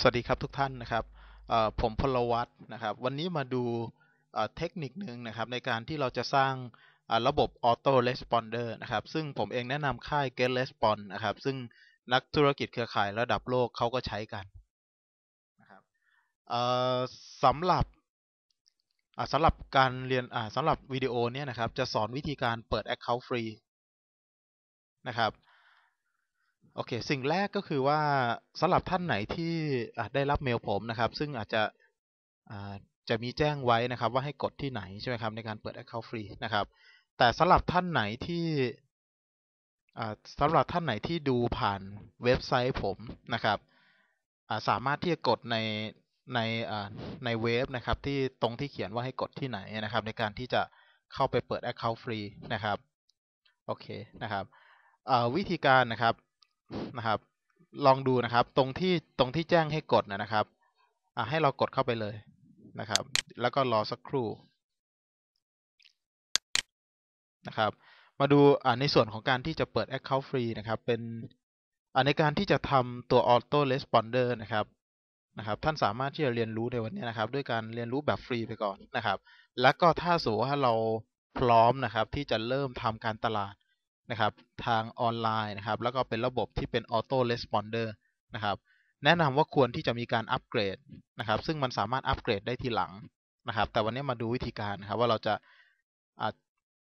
สวัสดีครับทุกท่านนะครับผมพลวัตนะครับ วันนี้มาดูเทคนิคหนึ่งนะครับ ในการที่เราจะสร้างระบบ Auto Responder นะครับ ซึ่งผมเองแนะนำค่าย Get Response นะครับ ซึ่งนักธุรกิจเครือข่ายระดับโลกเขาก็ใช้กันนะครับสำหรับสำหรับการเรียนสำหรับวิดีโอเนี้ยนะครับ จะสอนวิธีการเปิด Account ฟรีนะครับ โอเค สิ่งแรกก็คือว่าสำหรับท่านไหนที่ได้รับเมลผมนะครับ ซึ่งอาจจะจะมีแจ้งไว้นะครับ ว่าให้กดที่ไหนใช่ไหมครับในการเปิด Account ฟรีนะครับ แต่สำหรับท่านไหนที่สำหรับท่านไหนที่ดูผ่านเว็บไซต์ผมนะครับสามารถที่จะกดในในในเว็บนะครับ ที่ตรงที่เขียนว่าให้กดที่ไหนนะครับ ในการที่จะเข้าไปเปิด Account ฟรีนะครับโอเคนะครับวิธีการนะครับ นะครับ ลองดูนะครับ ตรงที่ตรงที่แจ้งให้กดนะครับอ่าให้เรากดเข้าไปเลยนะครับ แล้วก็รอสักครู่นะครับ มาดูอ่าในส่วนของการที่จะเปิด Account ฟรีนะครับ เป็นอ่าในการที่จะทำตัว Auto Responder นะครับนะครับ ท่านสามารถที่จะเรียนรู้ในวันนี้นะครับ ด้วยการเรียนรู้แบบฟรีไปก่อนนะครับ แล้วก็ถ้าสมมติว่าเราพร้อมนะครับ ที่จะเริ่มทำการตลาด นะครับทางออนไลน์นะครับ แล้วก็เป็นระบบที่เป็น Auto Responder นะครับแนะนำว่าควรที่จะมีการอัปเกรดนะครับ ซึ่งมันสามารถอัปเกรดได้ทีหลังนะครับ แต่วันนี้มาดูวิธีการนะครับ ว่าเราจะอ่า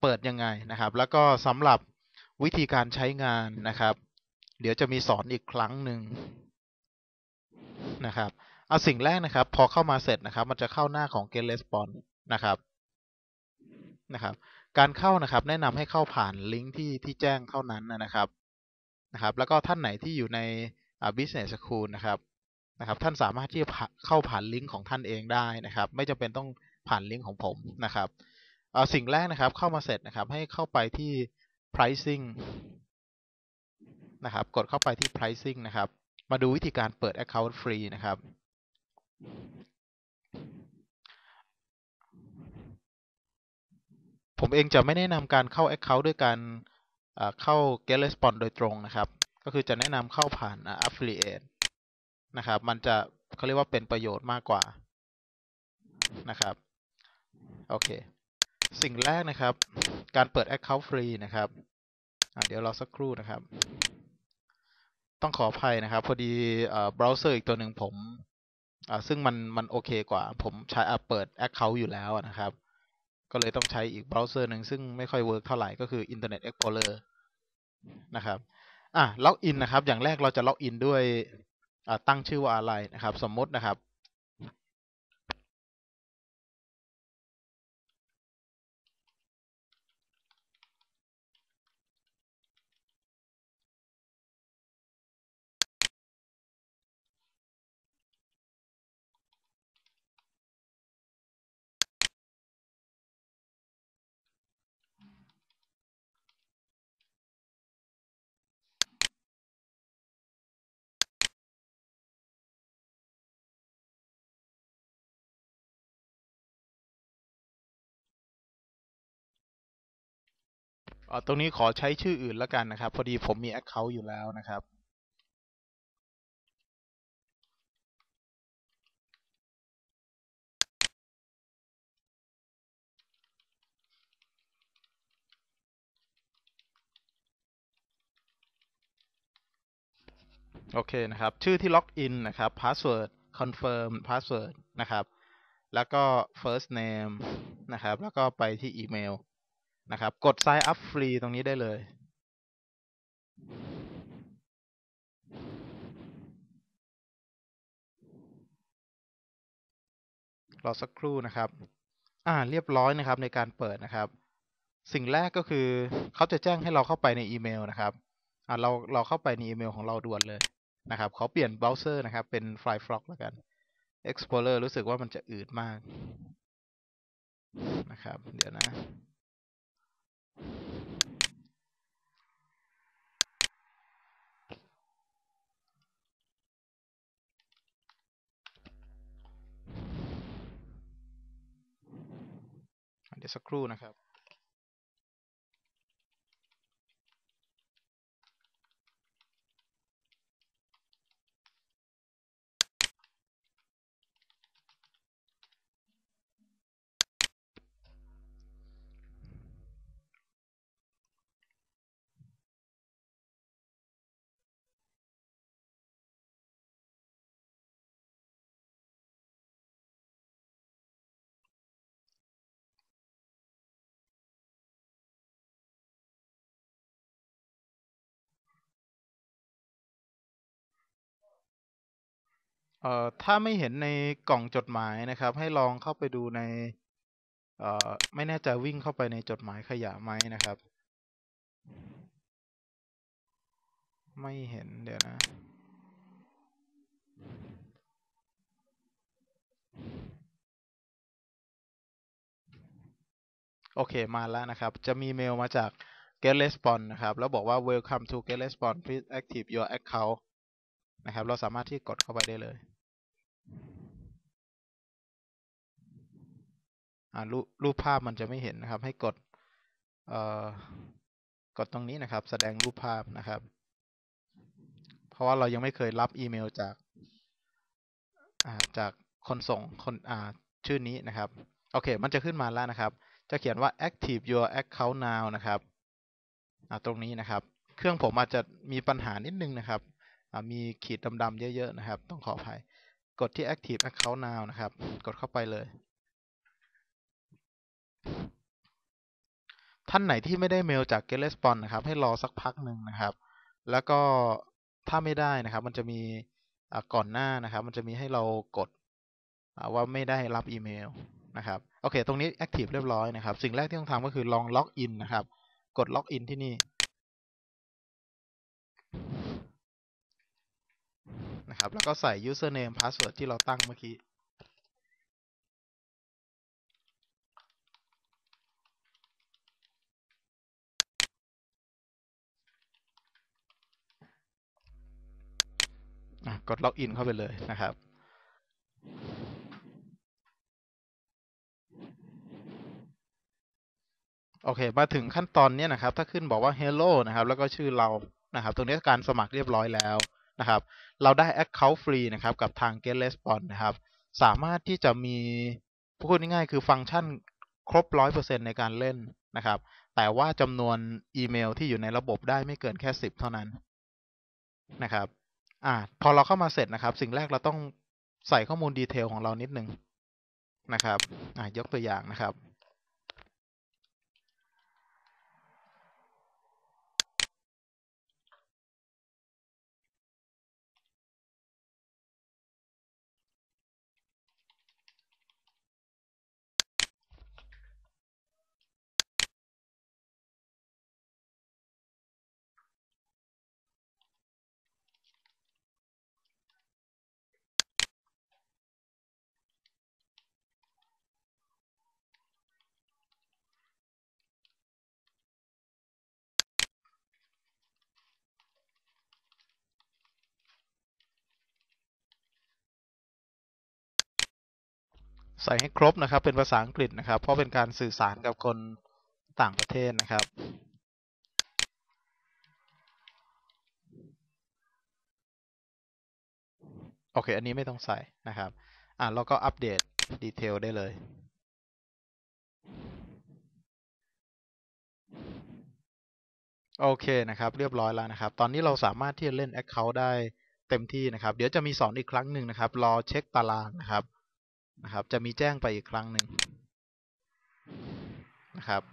เปิดยังไงนะครับ แล้วก็สำหรับวิธีการใช้งานนะครับ เดี๋ยวจะมีสอนอีกครั้งหนึ่งนะครับเอาสิ่งแรกนะครับ พอเข้ามาเสร็จนะครับ มันจะเข้าหน้าของ Get Response นะครับ นะครับ การเข้านะครับแนะนำให้เข้าผ่านลิงก์ที่ที่แจ้งเท่านั้นนะครับนะครับ แล้วก็ท่านไหนที่อยู่ในอ่า Business School นะครับนะครับ ท่านสามารถที่จะเข้าผ่านลิงก์ของท่านเองได้นะครับ ไม่จำเป็นต้องผ่านลิงก์ของผมนะครับเอาสิ่งแรกนะครับเข้ามาเสร็จนะครับ ให้เข้าไปที่ pricing นะครับ กดเข้าไปที่ pricing นะครับ มาดูวิธีการเปิด account ฟรีนะครับ ผมเองจะไม่แนะนำการเข้า account ด้วยการเข้า get response โดยตรงนะครับ ก็คือจะแนะนำเข้าผ่าน affiliate นะครับ มันจะเขาเรียกว่าเป็นประโยชน์มากกว่านะครับ โอเค สิ่งแรกนะครับ การเปิด account ฟรีนะครับ เดี๋ยวรอสักครู่นะครับ ต้องขออภัยนะครับ พอดีเบราว์เซอร์อีกตัวหนึ่งผมซึ่งมันมันโอเคกว่า ผมใช้เปิด Account อยู่แล้วนะครับ ก็เลยต้องใช้อีกเบราว์เซอร์หนึ่งซึ่งไม่ค่อยเวิร์กเท่าไหร่ก็คือ Internet Explorer นะครับอะล็อกอินนะครับ อย่างแรกเราจะล็อกอินด้วยตั้งชื่อว่าอะไรนะครับ สมมตินะครับ ตรงนี้ขอใช้ชื่ออื่นแล้วกันนะครับ พอดีผมมี Account อยู่แล้วนะครับโอเคนะครับ ชื่อที่ล็อกอินนะครับ password confirm password นะครับ แล้วก็ first name นะครับ แล้วก็ไปที่อีเมล นะครับ กด sign up ฟรีตรงนี้ได้เลย รอสักครู่นะครับ อ่า เรียบร้อยนะครับในการเปิดนะครับ สิ่งแรกก็คือเขาจะแจ้งให้เราเข้าไปในอีเมลนะครับอ่าเราเราเข้าไปในอีเมลของเราด่วนเลยนะครับขอเปลี่ยนเบราว์เซอร์นะครับ เป็น Firefox แล้วกัน Explorer รู้สึกว่ามันจะอืดมากนะครับ เดี๋ยวนะ เดี๋ยวสักครู่นะครับ เอ่อถ้าไม่เห็นในกล่องจดหมายนะครับ ให้ลองเข้าไปดูในเอ่อไม่แน่ใจวิ่งเข้าไปในจดหมายขยะไหมนะครับ ไม่เห็นเดี๋ยวนะโอเคมาแล้วนะครับ จะมีเมลมาจาก get response นะครับ แล้วบอกว่า welcome to get response please active your account นะครับ เราสามารถที่กดเข้าไปได้เลย อ่า รูรูปภาพมันจะไม่เห็นนะครับ ให้กดเอ่อกดตรงนี้นะครับ แสดงรูปภาพนะครับ เพราะว่าเรายังไม่เคยรับอีเมลจากอ่าจากคนส่งคนอ่าชื่อนี้นะครับ โอเค มันจะขึ้นมาแล้วนะครับ จะเขียนว่า active your account now นะครับอ่าตรงนี้นะครับ เครื่องผมอาจจะมีปัญหานิดนึงนะครับอ่ามีขีดดำๆเยอะ ๆ นะครับ ต้องขออภัย กดที่ active account now นะครับ กดเข้าไปเลย ท่านไหนที่ไม่ได้เมลจาก get response นะครับ ให้รอสักพักหนึ่งนะครับ แล้วก็ถ้าไม่ได้นะครับ มันจะมีก่อนหน้านะครับ มันจะมีให้เรากดว่าไม่ได้รับอีเมลนะครับ โอเค ตรงนี้ active เรียบร้อยนะครับ สิ่งแรกที่ต้องทำก็คือลองล็อกอินนะครับ กดล็อกอินที่นี่นะครับ แล้วก็ใส่ username password ที่เราตั้งเมื่อกี้ ดล็อกอินเข้าไปเลยนะครับโอเค มาถึงขั้นตอนนี้นะครับ ถ้าขึ้นบอกว่า hello นะครับ แล้วก็ชื่อเรา นะครับ ตรงนี้การสมัครเรียบร้อยแล้วนะครับ เราได้ account ฟรีนะครับ กับทาง get response นะครับ สามารถที่จะมีพูดง่ายๆ คือฟังก์ชันครบ 100%ในการเล่นนะครับ แต่ว่าจำนวนอีเมลที่อยู่ในระบบได้ไม่เกินแค่ 10 เท่านั้นนะครับ อ่า พอเราเข้ามาเสร็จนะครับ สิ่งแรกเราต้องใส่ข้อมูลดีเทลของเรานิดนึงนะครับ อ่ายกตัวอย่างนะครับ ใส่ให้ครบนะครับ เป็นภาษาอังกฤษนะครับ เพราะเป็นการสื่อสารกับคนต่างประเทศนะครับ โอเค อันนี้ไม่ต้องใส่นะครับ อ่าแล้วก็อัปเดตดีเทลได้เลย โอเคนะครับ เรียบร้อยแล้วนะครับ ตอนนี้เราสามารถที่จะเล่น Account ได้เต็มที่นะครับ เดี๋ยวจะมีสอนอีกครั้งหนึ่งนะครับ รอเช็คตารางนะครับ นะครับ จะมีแจ้งไปอีกครั้งหนึ่งนะครับ